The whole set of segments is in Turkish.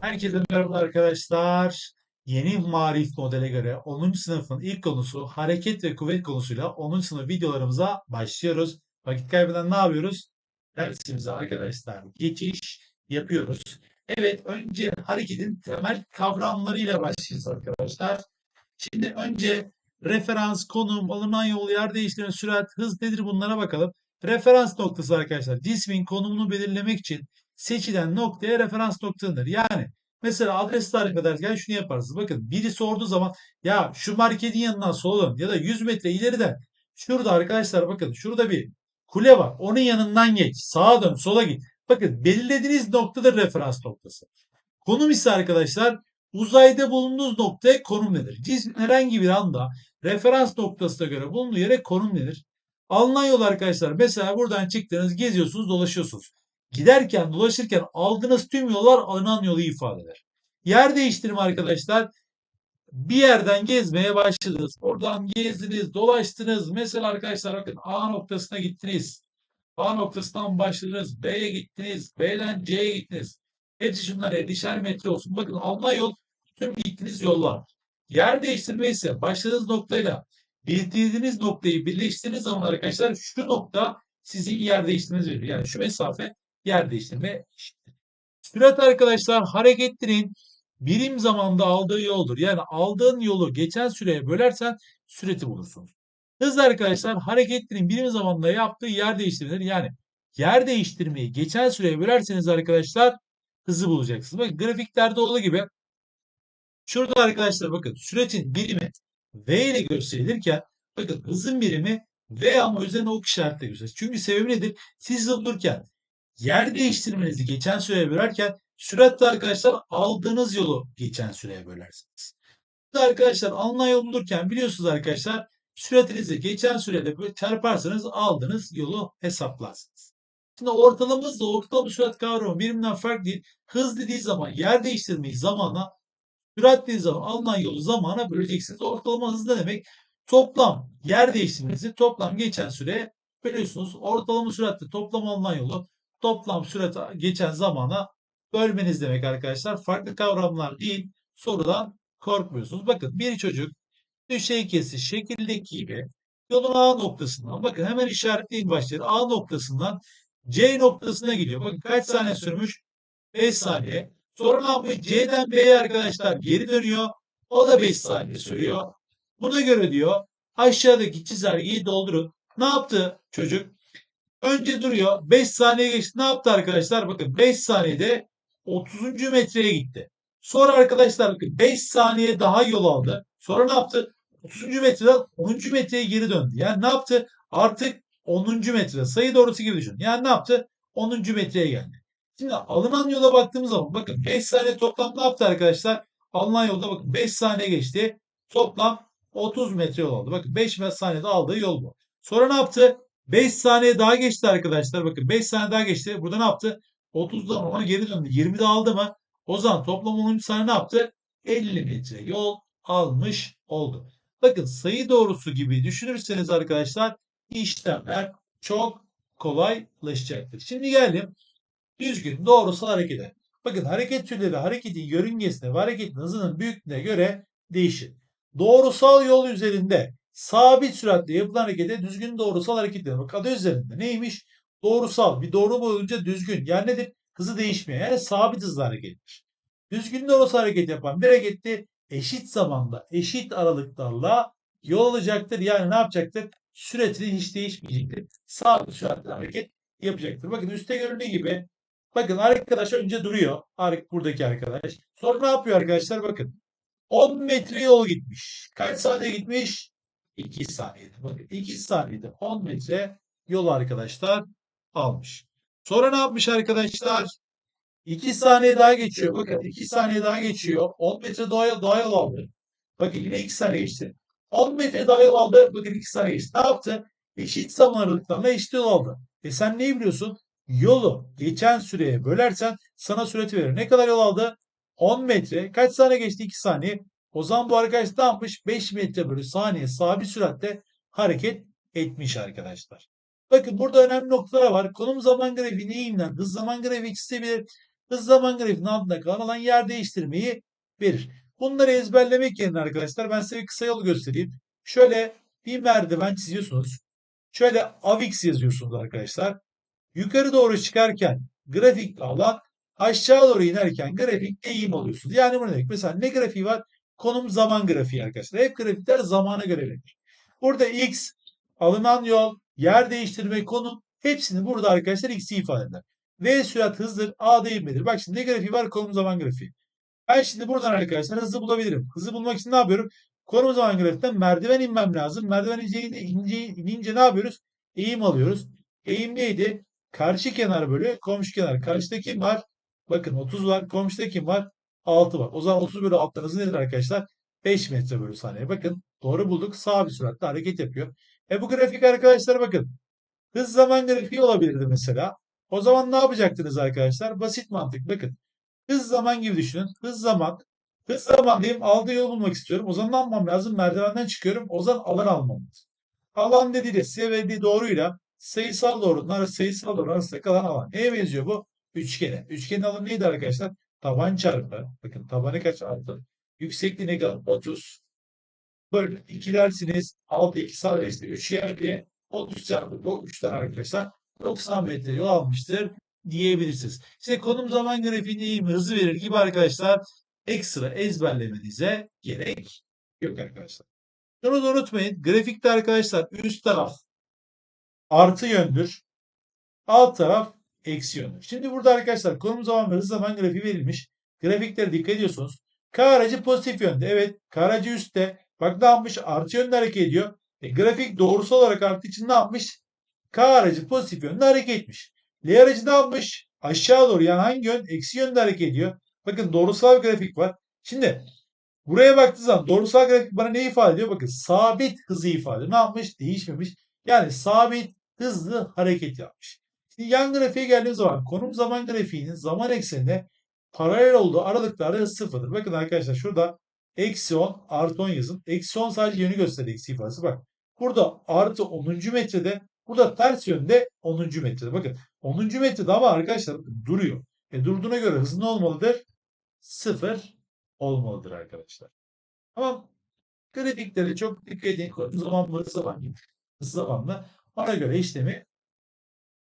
Herkese merhaba arkadaşlar. Yeni marif modele göre 10. sınıfın ilk konusu hareket ve kuvvet konusuyla 10. sınıf videolarımıza başlıyoruz. Vakit kaybeden ne yapıyoruz? Dersimize arkadaşlar geçiş yapıyoruz. Evet önce hareketin temel kavramlarıyla başlayacağız arkadaşlar. Şimdi önce referans, konum, alınan yol, yer değiştirme, sürat, hız nedir bunlara bakalım. Referans noktası arkadaşlar cismin konumunu belirlemek için seçilen noktaya referans noktadır. Yani mesela adres tarif ederken şunu yaparsınız. Bakın biri sorduğu zaman ya şu marketin yanından sola dön ya da 100 metre ileriden şurada arkadaşlar bakın şurada bir kule var. Onun yanından geç. Sağa dön, sola git. Bakın belirlediğiniz noktadır referans noktası. Konum ise arkadaşlar uzayda bulunduğunuz noktaya konum nedir? Cismin herhangi bir anda referans noktasına göre bulunduğu yere konum nedir? Alınan yol arkadaşlar mesela buradan çıktınız geziyorsunuz dolaşıyorsunuz. Giderken dolaşırken aldığınız tüm yollar alınan yolu ifade eder. Yer değiştirme arkadaşlar bir yerden gezmeye başladınız. Oradan gezdiniz, dolaştınız. Mesela arkadaşlar bakın A noktasına gittiniz. A noktasından başladınız. B'ye gittiniz. B'den C'ye gittiniz. Hepsi şunlar 50'şer metre olsun. Bakın alınan yol tüm gittiğiniz yollar. Yer değiştirme ise başladığınız noktayla bildiğiniz noktayı birleştirdiğiniz zaman arkadaşlar şu nokta sizin yer değiştirmeniz verir. Yani şu mesafe yer değiştirme eşittir. Sürat arkadaşlar hareketlerin birim zamanda aldığı yoldur. Yani aldığın yolu geçen süreye bölersen süreti bulursunuz. Hız arkadaşlar hareketlerin birim zamanda yaptığı yer değiştirmedir. Yani yer değiştirmeyi geçen süreye bölerseniz arkadaşlar hızı bulacaksınız. Bakın grafiklerde olduğu gibi şurada arkadaşlar bakın süretin birimi V ile gösterilirken bakın hızın birimi V ama üzerine ok işaretle gösterilir. Çünkü sebebi nedir? Siz hızlı dururken yer değiştirmenizi geçen süreye bölerken süratle arkadaşlar aldığınız yolu geçen süreye bölersiniz. Arkadaşlar alınan yol bulurken biliyorsunuz arkadaşlar süratinizi geçen sürede böyle çarparsanız aldığınız yolu hesaplarsınız. Şimdi ortalama hızla ortalama sürat kavramı birbirinden farklı değil. Hız dediği zaman yer değiştirmeyi zamana, sürat dediği zaman alınan yolu zamana böleceksiniz. Ortalama hız ne demek? Toplam yer değiştirmenizi toplam geçen süreye bölüyorsunuz. Ortalama süratle toplam alınan yolu toplam sürat geçen zamana bölmeniz demek arkadaşlar. Farklı kavramlar değil. Sorudan korkmuyorsunuz. Bakın bir çocuk düşey kesiş şekildeki gibi yolun A noktasından bakın hemen işaretleyin başları A noktasından C noktasına gidiyor. Bakın kaç saniye sürmüş? 5 saniye. Sonra ne yapıyor? C'den B'ye arkadaşlar geri dönüyor. O da 5 saniye sürüyor. Buna göre diyor aşağıdaki çizelgeyi doldurun. Ne yaptı çocuk? Önce duruyor. 5 saniye geçti. Ne yaptı arkadaşlar? Bakın 5 saniyede 30. metreye gitti. Sonra arkadaşlar bakın 5 saniye daha yol aldı. Sonra ne yaptı? 30. metreden 10. metreye geri döndü. Yani ne yaptı? Artık 10. metre sayı doğrusu gibi düşün. Yani ne yaptı? 10. metreye geldi. Şimdi alınan yola baktığımız zaman bakın 5 saniye toplam ne yaptı arkadaşlar? Alınan yolda bakın 5 saniye geçti. Toplam 30 metre yol aldı. Bakın 5 saniyede aldığı yol bu. Sonra ne yaptı? 5 saniye daha geçti arkadaşlar. Bakın 5 saniye daha geçti. Burada ne yaptı? 30'dan 10'a geri döndü. 20'de aldı mı? O zaman toplam 10. saniye ne yaptı? 50 metre yol almış oldu. Bakın sayı doğrusu gibi düşünürseniz arkadaşlar işlemler çok kolaylaşacaktır. Şimdi geldim düzgün doğrusal harekete. Bakın hareket türleri hareketin yörüngesine ve hareketin hızının büyüklüğüne göre değişir. Doğrusal yol üzerinde sabit süratle yapılan harekete düzgün doğrusal hareket denir. Bak adı üzerinde neymiş? Doğrusal. Bir doğru boyunca düzgün. Yani nedir? Hızı değişmiyor. Yani sabit hızlı harekettir. Düzgün doğrusal hareket yapan bir harekette eşit zamanda, eşit aralıklarla yol alacaktır. Yani ne yapacaktır? Süretini hiç değişmeyecektir. Sabit süratle hareket yapacaktır. Bakın üstte görüldüğü gibi bakın arkadaş önce duruyor. Buradaki arkadaş. Sonra ne yapıyor arkadaşlar? Bakın 10 metre yol gitmiş. Kaç saniye gitmiş? 2 saniyede. Bakın 2 saniyede 10 metre yol arkadaşlar almış. Sonra ne yapmış arkadaşlar? 2 saniye daha geçiyor. Bakın 2 saniye daha geçiyor. 10 metre daha, daha yol aldı. Bakın yine 2 saniye geçti. 10 metre daha yol aldı. Bakın 2 saniye geçti. Ne yaptı? Eşit zaman aralıklarla eşit yol aldı. E sen neyi biliyorsun? Yolu geçen süreye bölersen sana süreti verir. Ne kadar yol aldı? 10 metre. Kaç saniye geçti? 2 saniye. O zaman bu arkadaş ne yapmış? 5 metre bölü saniye sabit süratle hareket etmiş arkadaşlar. Bakın burada önemli noktalar var. Konum zaman grafiği neyinden? Hız zaman grafiği çizebilir. hız zaman grafiğinin altında kalan alan yer değiştirmeyi verir. Bunları ezberlemek yerine arkadaşlar ben size bir kısa yol göstereyim. Şöyle bir merdiven çiziyorsunuz. Şöyle avx yazıyorsunuz arkadaşlar. Yukarı doğru çıkarken grafik alan aşağı doğru inerken grafik eğim alıyorsunuz. Yani bu ne demek? Mesela ne grafiği var? Konum zaman grafiği arkadaşlar. Hep grafikler zamana göre verilir. Burada x, alınan yol, yer değiştirme, konum hepsini burada arkadaşlar x'i ifade eder. V sürat hızdır, A da. Bak şimdi ne grafiği var? Konum zaman grafiği. Ben şimdi buradan arkadaşlar hızı bulabilirim. Hızı bulmak için ne yapıyorum? Konum zaman grafikten merdiven inmem lazım. Merdiven ince, ince, inince ne yapıyoruz? Eğim alıyoruz. Eğim neydi? Karşı kenar bölü komşu kenar. Karşıda kim var? Bakın 30 var. Komşuda kim var? 6 var. O zaman 30 bölü 6'dan hızı nedir arkadaşlar? 5 metre bölü saniye. Bakın doğru bulduk. Sağ bir süratle hareket yapıyor. E bu grafik arkadaşlar bakın. Hız zaman grafiği olabilirdi mesela. O zaman ne yapacaktınız arkadaşlar? Basit mantık. Bakın. Hız zaman gibi düşünün. Hız zaman. Hız zaman diyeyim aldığı yolu bulmak istiyorum. O zaman ne yapmam lazım? Merdivenden çıkıyorum. O zaman alan almam lazım. Alan dediği size verdiği doğruyla sayısal doğrunun arası sayısal doğru arasında kalan alan. Neye benziyor bu? Üçgene. Üçgenin alanı neydi arkadaşlar? Taban çarpı. Bakın tabanı kaç artı? Yüksekliği ne kadar? 30. Böyle ikilersiniz. 6 2 sadeleşti. 3 yerde 30 çarpı bu 3'ten arkadaşlar 90 metre yol almıştır diyebilirsiniz. İşte konum zaman grafiğinde eğim hızı verir gibi arkadaşlar ekstra ezberlemenize gerek yok arkadaşlar. Şunu da unutmayın. Grafikte arkadaşlar üst taraf artı yöndür. Alt taraf eksi yöndür. Şimdi burada arkadaşlar konum zaman ve hız zaman grafiği verilmiş. Grafiklere dikkat ediyorsunuz. K aracı pozitif yönde. Evet. K aracı üstte. Bak ne yapmış? Artı yönde hareket ediyor. E, grafik doğrusal olarak arttığı için ne yapmış? K aracı pozitif yönde hareket etmiş. L aracı ne yapmış? Aşağı doğru yani hangi yön? Eksi yönde hareket ediyor. Bakın doğrusal bir grafik var. Şimdi buraya baktığı zaman doğrusal grafik bana ne ifade ediyor? Bakın sabit hızı ifade ediyor. Ne yapmış? Değişmemiş. Yani sabit hızlı hareket yapmış. Yan grafiğe geldiğimiz zaman konum zaman grafiğinin zaman eksenine paralel olduğu aralıklarda sıfırdır. Bakın arkadaşlar şurada eksi 10 artı 10 yazın. Eksi 10 sadece yönü gösteriyor eksi ifadesi. Bak burada artı 10. metrede burada ters yönde 10. metrede. Bakın 10. metrede ama arkadaşlar duruyor. E durduğuna göre hızı ne olmalıdır? Sıfır olmalıdır arkadaşlar. Tamam. Grafiklere çok dikkat edin. Zaman mı zaman gibi. Zamanla ona göre işlemi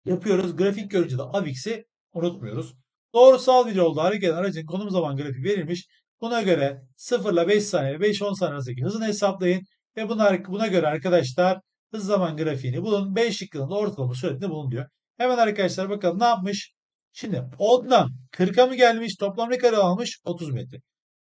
yapıyoruz. Grafik görünce de AVIX'i unutmuyoruz. Doğrusal bir yolda hareket eden aracın konum zaman grafiği verilmiş. Buna göre 0 ile 5 saniye ve 5-10 saniye arasındaki hızını hesaplayın. Ve buna, buna göre arkadaşlar hız zaman grafiğini bulun. 5 şıkkının da ortalama süratini bulun diyor. Hemen arkadaşlar bakalım ne yapmış? Şimdi 10'dan 40'a mı gelmiş? Toplam ne kadar almış? 30 metre.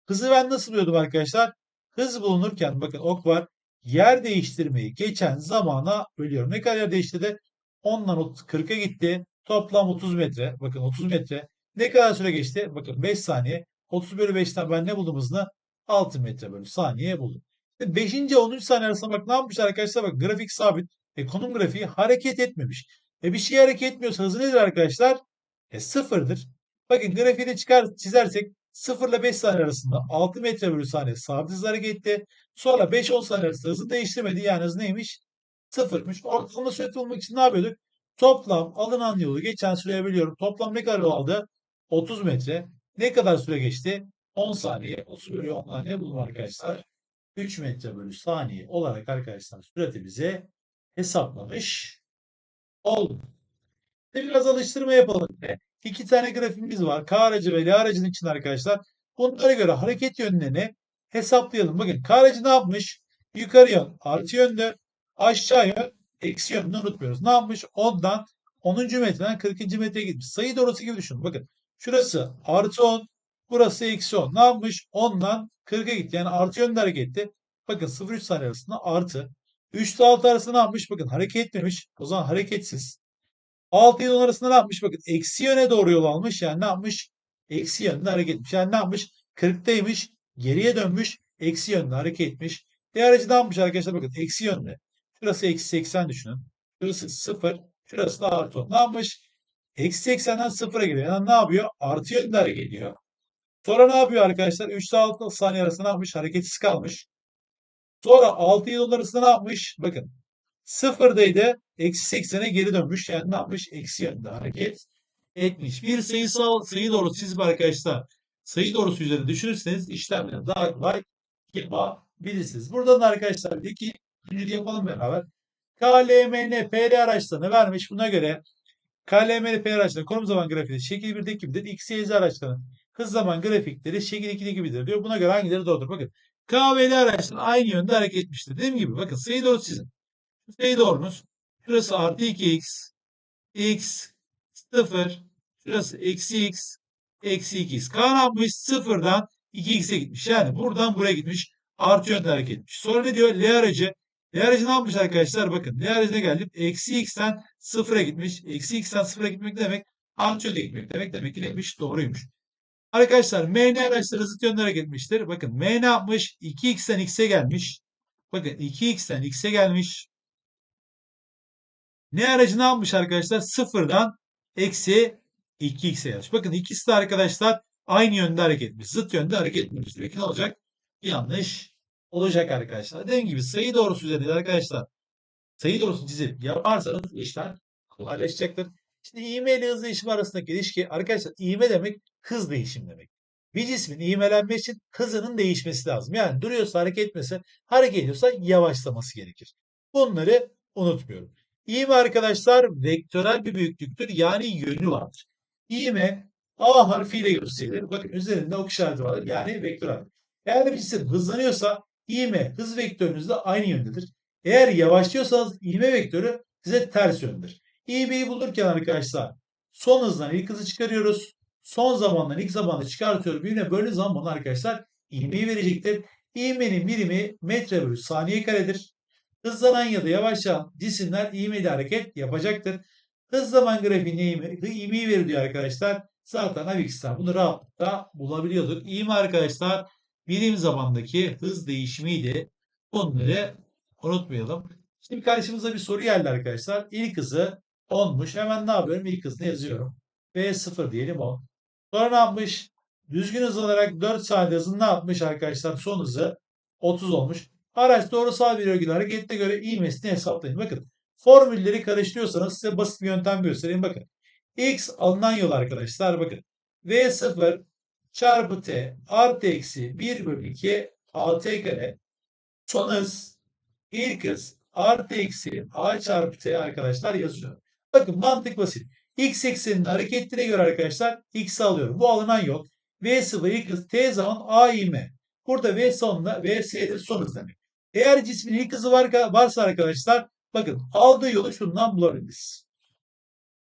Hızı ben nasıl buluyordum arkadaşlar? Hız bulunurken bakın ok var. Yer değiştirmeyi geçen zamana bölüyorum. Ne kadar yer değiştirdi? 10'dan 40'a gitti. Toplam 30 metre. Bakın 30 metre. Ne kadar süre geçti? Bakın 5 saniye. 30 bölü 5'ten ben ne buldum hızını? 6 metre bölü saniye buldum. 5. 10. saniye arasında bak ne yapmış arkadaşlar? Bak grafik sabit. E, konum grafiği hareket etmemiş. E bir şey hareket etmiyorsa hızı nedir arkadaşlar? E sıfırdır. Bakın grafiği de çıkar çizersek 0 ile 5 saniye arasında 6 metre bölü saniye sabit hızla hareket etti. Sonra 5-10 saniye arasında hızı değiştirmedi. Yani hız neymiş? Sıfırmış. Ortalama sürat bulmak için ne yapıyorduk? Toplam alınan yolu geçen süreye biliyorum. Toplam ne kadar aldı? 30 metre. Ne kadar süre geçti? 10 saniye. 30 bölü 10 saniye bulun arkadaşlar. 3 metre bölü saniye olarak arkadaşlar sürati bize hesaplamış olduk. Biraz alıştırma yapalım. İki tane grafimiz var. K aracı ve L aracının için arkadaşlar. Bunlara göre hareket yönlerini hesaplayalım. Bakın K aracı ne yapmış? Yukarı yön artı yönde. Aşağı yön eksi yönünü unutmuyoruz. Ne yapmış? 10'dan 10. metreden 40. metreye gitmiş. Sayı doğrusu gibi düşünün. Bakın şurası artı 10. Burası eksi 10. Ne yapmış? 10'dan 40'a gitti. Yani artı yönde hareket etti. Bakın 0-3 saniye arasında artı. 3 ile 6 arasında ne yapmış? Bakın hareket etmemiş. O zaman hareketsiz. 6 ile 10 arasında ne yapmış? Bakın eksi yöne doğru yol almış. Yani ne yapmış? Eksi yönde hareket etmiş. Yani ne yapmış? 40'taymış. Geriye dönmüş. Eksi yönde hareket etmiş. Diğer aracı ne yapmış arkadaşlar? Bakın eksi yönde. Şurası eksi 80 düşünün. Şurası 0. Şurası da artı 10. Ne yapmış? Eksi 80'den 0'a gidiyor. Yani ne yapıyor? Artı yönde hareket ediyor. Sonra ne yapıyor arkadaşlar? 3 ile 6 saniye arasında ne yapmış? Hareketsiz kalmış. Sonra 6 ile 10 arasında ne yapmış? Bakın. Sıfırdaydı. Eksi 80'e geri dönmüş. Yani ne yapmış? Eksi yönde hareket etmiş. Bir sayısal sayı doğrusu çizip arkadaşlar sayı doğrusu üzerinde düşünürseniz işlemleri daha kolay yapabilirsiniz. Buradan da arkadaşlar bir iki ikinci yapalım beraber. KLMN PR araçlarını vermiş. Buna göre KLMN PR araçlarının konum zaman grafiği şekil 1'deki gibidir. X, Y, Z araçlarının hız zaman grafikleri şekil 2'deki gibidir diyor. Buna göre hangileri doğrudur? Bakın K ve L araçları aynı yönde hareket etmiştir. Dediğim gibi bakın sayı doğrusu çizin. Sayı doğrunuz. Şurası artı 2x, x, 0, şurası eksi x, eksi 2x. K ne yapmış? Sıfırdan 2x'e gitmiş. Yani buradan buraya gitmiş. Artı yönde hareket etmiş. Sonra ne diyor? L aracı. L aracı ne yapmış arkadaşlar? Bakın L aracına geldim. Eksi x'ten sıfıra gitmiş. Eksi x'ten sıfıra gitmek ne demek? Artı yönde gitmek demek. Demek ki neymiş? Doğruymuş. Arkadaşlar MN araçları zıt yönde hareket etmiştir. Bakın M ne yapmış? 2x'ten x'e gelmiş. Bakın 2x'ten x'e gelmiş. Ne aracı ne yapmış arkadaşlar? Sıfırdan eksi 2x'e gelmiş. Bakın ikisi de arkadaşlar aynı yönde hareket etmiş. Zıt yönde hareket etmiş. Peki ne olacak? Yanlış olacak arkadaşlar. Dediğim gibi sayı doğrusu üzerinde arkadaşlar sayı doğrusu çizip yaparsanız işler kolaylaşacaktır. Şimdi ivme ile hız değişimi arasındaki ilişki arkadaşlar ivme demek hız değişimi demek. Bir cismin ivmelenmesi için hızının değişmesi lazım. Yani duruyorsa hareket etmesi, hareket ediyorsa yavaşlaması gerekir. Bunları unutmuyorum. İğme arkadaşlar vektörel bir büyüklüktür. Yani yönü vardır. İğme A harfiyle gösterilir. Bakın üzerinde ok işareti vardır. Yani vektörel. Eğer bir cisim hızlanıyorsa ivme hız vektörünüzle aynı yöndedir. Eğer yavaşlıyorsanız ivme vektörü size ters yöndür. İğmeyi bulurken arkadaşlar son hızdan ilk hızı çıkarıyoruz. Son zamandan ilk zamanı çıkartıyoruz. Birbirine böyle zaman arkadaşlar ivmeyi verecektir. İğmenin birimi metre bölü saniye karedir. Hızlanan ya da yavaşlayan cisimler ivmeli hareket yapacaktır. Hız zaman grafiğine ivmeyi veriliyor arkadaşlar. Zaten Avix'ten bunu rahatlıkla bulabiliyorduk. İvme arkadaşlar birim zamandaki hız değişimiydi. Bunları unutmayalım. Şimdi karşımıza bir soru geldi arkadaşlar. İlk hızı 10'muş. Hemen ne yapıyorum? İlk hızını yazıyorum. V0 diyelim 10. Sonra ne yapmış? Düzgün hız olarak 4 saniye hızını ne yapmış arkadaşlar? Son hızı 30 olmuş. Araç doğrusal bir örgülü hareketine göre ivmesini hesaplayın. Bakın formülleri karıştırıyorsanız size basit bir yöntem göstereyim. Bakın x alınan yol arkadaşlar bakın. V0 çarpı t artı eksi 1 bölü 2 at kare son hız ilk hız artı eksi a çarpı t arkadaşlar yazıyor. Bakın mantık basit. X ekseninin hareketine göre arkadaşlar x alıyorum. Bu alınan yol V0 ilk hız t zaman a ivme. Burada V sonuna V s'dir son hız demek. Eğer cismin ilk hızı var, varsa arkadaşlar bakın aldığı yolu şundan bulabiliriz.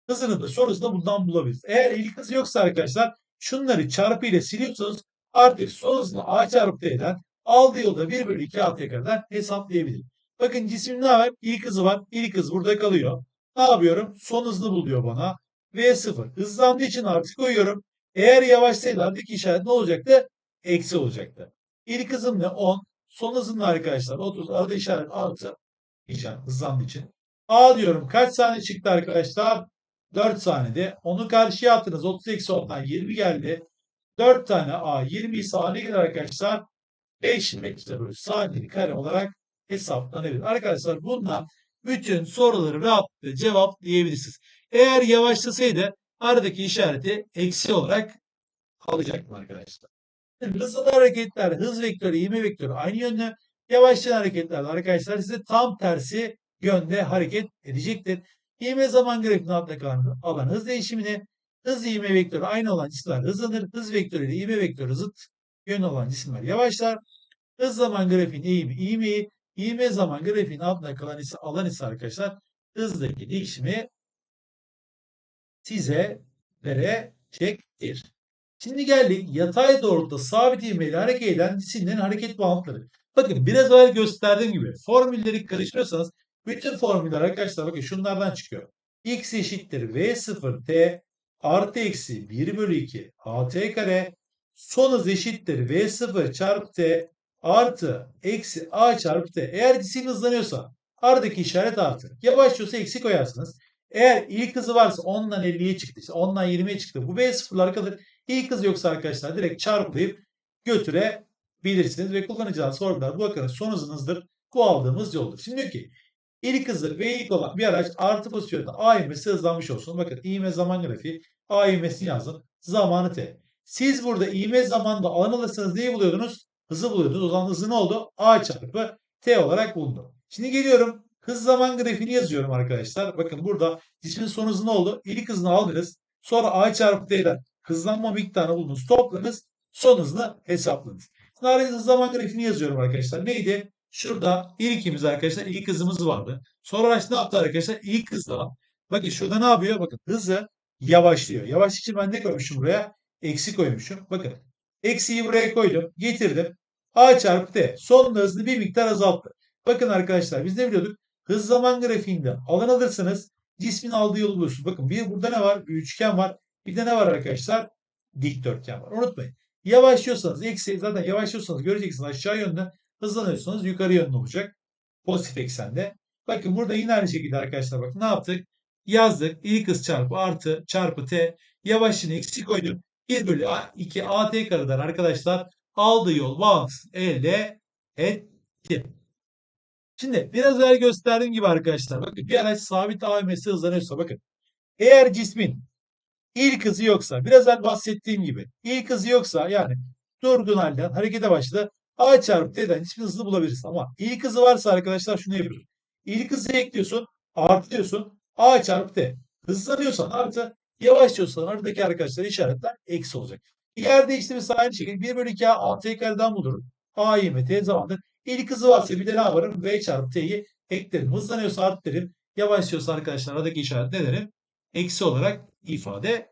Hızını da son hızını bundan bulabiliriz. Eğer ilk hızı yoksa arkadaşlar şunları çarpı ile siliyorsunuz. Artık son hızını a çarpı t'den aldığı yolda 1 bölü 2 a kadar hesaplayabilirim. Bakın cismin ne var? İlk hızı var. İlk hız burada kalıyor. Ne yapıyorum? Son hızını buluyor bana. V0. Hızlandığı için artı koyuyorum. Eğer yavaşsaydı artık işaret ne olacaktı? Eksi olacaktı. İlk hızım ne? 10. Son hızım ne arkadaşlar? 30. Arada işaret artı. İşaret hızlandığı için. A diyorum. Kaç saniye çıktı arkadaşlar? 4 saniyede. Onu karşıya attınız. 30 eksi 10'dan 20 geldi. 4 tane A 20 saniye gelir arkadaşlar. 5 metre bölü saniye kare olarak hesaplanabilir. Arkadaşlar bundan bütün soruları rahatlıkla cevaplayabilirsiniz. Eğer yavaşlasaydı aradaki işareti eksi olarak alacaktım arkadaşlar. Hızlı hareketler, hız vektörü, ivme vektörü aynı yönde. Yavaşlayan hareketlerde arkadaşlar size tam tersi yönde hareket edecektir. İvme zaman grafiğinin altında kalan alan hız değişimini, hız ivme vektörü aynı olan cisimler hızlanır. Hız vektörü ile ivme vektörü zıt yön olan cisimler yavaşlar. Hız zaman grafiğinin eğimi ivmeyi, ivme zaman grafiğinin altında kalan ise alan ise arkadaşlar hızdaki değişimi size verecektir. Şimdi geldik yatay doğrultuda sabit ivmeyle hareket eden cisimlerin hareket bağıntıları. Bakın biraz evvel gösterdiğim gibi formülleri karıştırıyorsanız bütün formüller arkadaşlar bakın şunlardan çıkıyor. x eşittir v0 t artı eksi 1 bölü 2 at kare son hız eşittir v0 çarpı t artı eksi a çarpı t. Eğer cisim hızlanıyorsa aradaki işaret artı. Yavaşlıyorsa eksi koyarsınız. Eğer ilk hızı varsa 10'dan 50'ye çıktı. 10'dan 20'ye çıktı. Bu v sıfırlar kalır. İlk hız yoksa arkadaşlar direkt çarplayıp götürebilirsiniz. Ve kullanacağınız formüller bu bakın son hızınızdır. Bu aldığımız yoldur. Şimdi diyor ki ilk hızı ilk olan bir araç artı pozisyonda A ivmesi hızlanmış olsun. Bakın ivme zaman grafiği A ivmesini yazdım. Zamanı t. Siz burada ivme zamanında alan alırsanız neyi buluyordunuz? Hızı buluyordunuz. O zaman hızı ne oldu? A çarpı t olarak bulundu. Şimdi geliyorum. Hız zaman grafiğini yazıyorum arkadaşlar. Bakın burada cismin son hızı ne oldu? İlk hızını aldınız. Sonra A çarpı t'den hızlanma miktarını buldunuz. Topladınız. Son hızını hesapladınız. Şimdi hız zaman grafiğini yazıyorum arkadaşlar. Neydi? Şurada ilkimiz arkadaşlar ilk hızımız vardı. Sonra işte ne yaptı arkadaşlar? İlk hızla. Bakın şurada ne yapıyor? Bakın hızı yavaşlıyor. Yavaş için ben ne koymuşum buraya? Eksi koymuşum. Bakın. Eksiyi buraya koydum. Getirdim. A çarpı T. Son hızını bir miktar azalttı. Bakın arkadaşlar biz ne biliyorduk? Hız zaman grafiğinde alan alırsanız cismin aldığı yolu bulursunuz. Bakın bir burada ne var? Bir üçgen var. Bir de ne var arkadaşlar? Dikdörtgen var. Unutmayın. Yavaşlıyorsanız eksi zaten yavaşlıyorsanız göreceksiniz aşağı yönde hızlanıyorsanız yukarı yönde olacak. Pozitif eksende. Bakın burada yine aynı şekilde arkadaşlar bak ne yaptık? Yazdık. İlk hız çarpı artı çarpı t. Yavaşını eksi koydum. 1 bölü 2 at kareden arkadaşlar aldığı yol bağıntısını elde ettim. Şimdi biraz evvel gösterdiğim gibi arkadaşlar bakın bir araç sabit AVM'si hızlanıyorsa bakın eğer cismin ilk hızı yoksa biraz evvel bahsettiğim gibi ilk hızı yoksa yani durgun halden harekete başladı A çarpı T'den cismin hızını bulabiliriz ama ilk hızı varsa arkadaşlar şunu yapıyoruz. İlk hızı ekliyorsun artıyorsun A çarpı T. Hızlanıyorsan artı yavaşlıyorsan aradaki arkadaşlar işaretler eksi olacak. Yer değiştirmesi aynı şekilde 1 bölü 2 A T kareden bulurum. A 20 T zamandır. İlk hızı varsa bir de ne yaparım? V çarpı T'yi eklerim. Hızlanıyorsa arttırırım. Yavaşlıyorsa arkadaşlar aradaki işaret ne derim? Eksi olarak ifade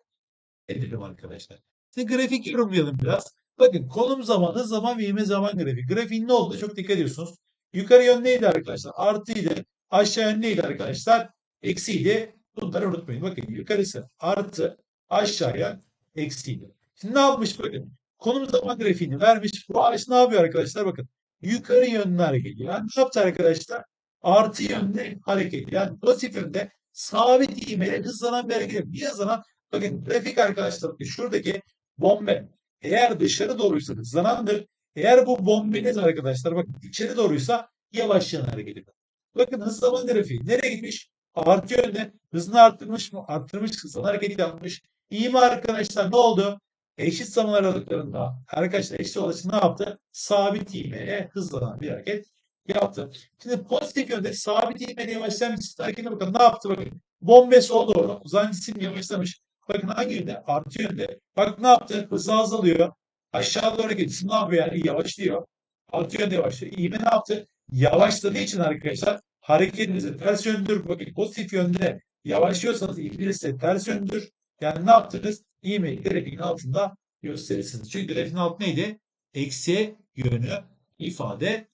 edelim arkadaşlar. Şimdi grafik yorumlayalım biraz. Bakın konum zaman, hız zaman ve ivme zaman grafiği. Grafiğin ne olduğunu çok dikkat ediyorsunuz. Yukarı yön neydi arkadaşlar? Artıydı. Aşağı yön neydi arkadaşlar? Eksiydi. Bunları unutmayın. Bakın yukarısı artı aşağıya eksiydi. Şimdi ne yapmış bakın. Konum zaman grafiğini vermiş. Bu ağaç ne yapıyor arkadaşlar? Bakın. Yukarı yönlü hareket. Yani ne yaptı arkadaşlar? Artı yönde hareket. Yani pozitif yönde sabit ivmeyle hızlanan bir hareket. Bir zaman bakın grafik arkadaşlar şuradaki bombe eğer dışarı doğruysa hızlanandır. Eğer bu bombeniz arkadaşlar bakın içeri doğruysa yavaşlayan hareket eder. Bakın hızlama grafiği nereye gitmiş? Artı yönde hızını arttırmış mı? Arttırmış hızını hareket yapmış. İyi mi arkadaşlar? Ne oldu? Eşit zaman aralıklarında arkadaşlar eşit olarak ne yaptı? Sabit ivmeye hızlanan bir hareket yaptı. Şimdi pozitif yönde sabit ivmeyle yavaşlayan bir hareketine bakın. Ne yaptı bakın. Bombe sola doğru. Uzan cisim yavaşlamış. Bakın hangi yönde? Artı yönde. Bak ne yaptı? Hızı azalıyor. Aşağı doğru gidiyorsun. Ne yapıyor yani? Yavaşlıyor. Artı yönde yavaşlıyor. İğme ne yaptı? Yavaşladığı için arkadaşlar hareketinizi ters yöndür. Bakın pozitif yönde yavaşlıyorsanız ivmenizi ters yöndür. Yani ne yaptınız? İğmeyi grafiğin altında gösterirsiniz. Çünkü grafiğin altı neydi? Eksi yönü ifade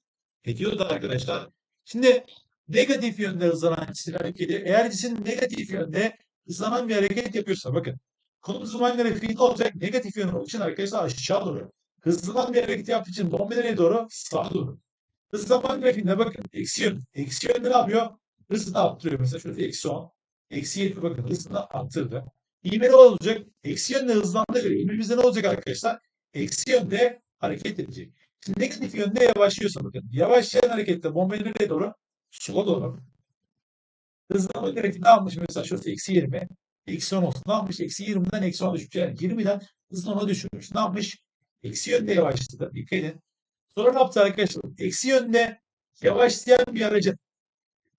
ediyordu arkadaşlar. Şimdi negatif yönde hızlanan cisim hareketi eğer cisim negatif yönde hızlanan bir hareket yapıyorsa bakın konum zaman grafiği ne olacak? Negatif yönü olduğu için arkadaşlar aşağı doğru. Hızlanan bir hareket yaptığı için bombe nereye doğru? Sağa doğru. Hız zaman grafiğinde bakın eksi yön. Eksi yönde ne yapıyor? Hızını arttırıyor. Mesela şurada eksi 10. Eksi 7 bakın hızını arttırdı. İğme ne olacak? Eksi yönde hızlandığı göre İğmemizde ne olacak arkadaşlar? Eksi yönde hareket edecek. Şimdi negatif yönde yavaşlıyorsa bakın. Yavaşlayan harekette bombe nereye doğru? Sola doğru. Hızlanma grafiği ne yapmış mesela şurası eksi 20. Eksi 10 olsun. Ne yapmış? Eksi 20'den eksi 10 düşmüş. Yani 20'den hızını 10'a düşürmüş. Ne yapmış? Eksi yönde yavaşladı. Dikkat edin. Sonra ne yaptı arkadaşlar? Eksi yönde yavaşlayan bir aracın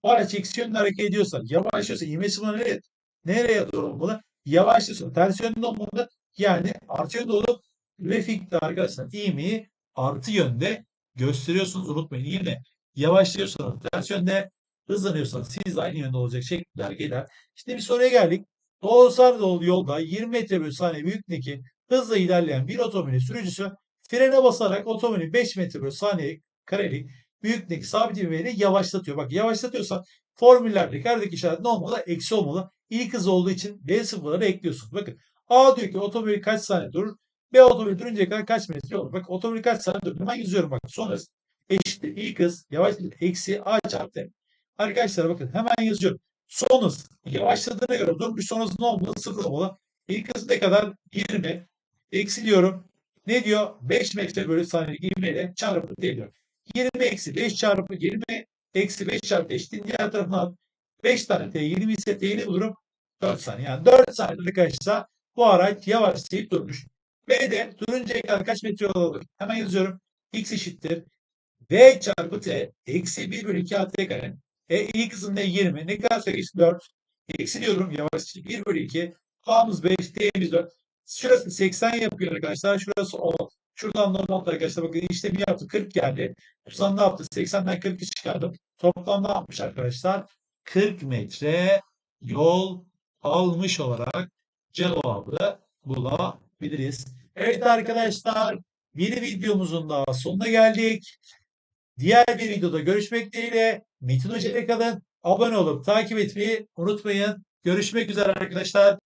o araç eksi yönde hareket ediyorsa, yavaşlıyorsa ivmesi buna nereye, nereye doğru olmalı? Yavaşlıyorsa ters yönde olmalı. Yani artı yönde olup grafikte arkadaşlar ivmeyi artı yönde gösteriyorsunuz. Unutmayın yine yavaşlıyorsanız ters yönde hızlanıyorsanız siz aynı yönde olacak şekilde hareket. İşte bir soruya geldik. Doğrusal yolda 20 metre bölü saniye büyüklüğündeki hızla ilerleyen bir otomobilin sürücüsü frene basarak otomobili 5 metre bölü saniye karelik büyüklüğündeki sabit ivmeyle yavaşlatıyor. Bak yavaşlatıyorsa formüllerdeki herdeki işaret ne olmalı? Eksi olmalı. İlk hız olduğu için B sıfırları ekliyorsun. Bakın A diyor ki otomobil kaç saniye durur? B otomobil durunca kadar kaç metre olur? Bak otomobil kaç saniye durur? Ben yazıyorum bak. Sonrası eşittir. İlk hız yavaş eksi A çarpı. Arkadaşlar bakın hemen yazıyorum. Son hız yavaşladığına göre durmuş son hız ne olmalı? Sıfır olmalı. İlk hız ne kadar? 20. Eksiliyorum. Ne diyor? 5 metre bölü saniye ivmeyle çarpı T diyor. 20 eksi 5 çarpı 20 eksi 5 çarpı eşitliğin diğer tarafına 5 tane T 20 ise T'yi bulurum? 4 saniye. Yani 4 saniye arkadaşlar Bu araç yavaşlayıp durmuş. B'de duruncaya kadar kaç metre yol? Hemen yazıyorum. X eşittir. V çarpı T eksi 1 bölü 2 AT kare. E hızın ne 20. Ne süre geçti? 4. Eksiliyorum yavaş. 1 bölü 2. A'mız 5. D'miz 4. Şurası 80 yapıyor arkadaşlar. Şurası 10. Şuradan da not arkadaşlar. Bakın işlemi yaptı. 40 geldi. Buradan ne yaptı? 80'den 40'ı çıkardım. Toplam ne yapmış arkadaşlar? 40 metre yol almış olarak cevabı bulabiliriz. Evet arkadaşlar bir videomuzun daha sonuna geldik. Diğer bir videoda görüşmek dileğiyle. Metin Hoca'da kalın. Abone olup takip etmeyi unutmayın. Görüşmek üzere arkadaşlar.